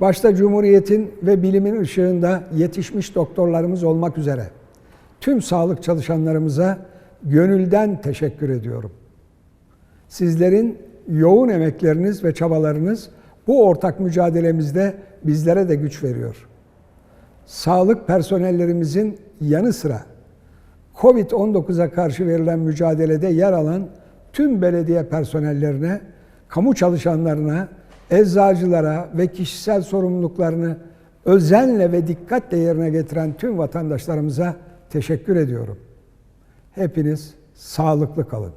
Başta Cumhuriyet'in ve bilimin ışığında yetişmiş doktorlarımız olmak üzere tüm sağlık çalışanlarımıza gönülden teşekkür ediyorum. Sizlerin yoğun emekleriniz ve çabalarınız bu ortak mücadelemizde bizlere de güç veriyor. Sağlık personellerimizin yanı sıra Covid-19'a karşı verilen mücadelede yer alan tüm belediye personellerine, kamu çalışanlarına, eczacılara ve kişisel sorumluluklarını özenle ve dikkatle yerine getiren tüm vatandaşlarımıza teşekkür ediyorum. Hepiniz sağlıklı kalın.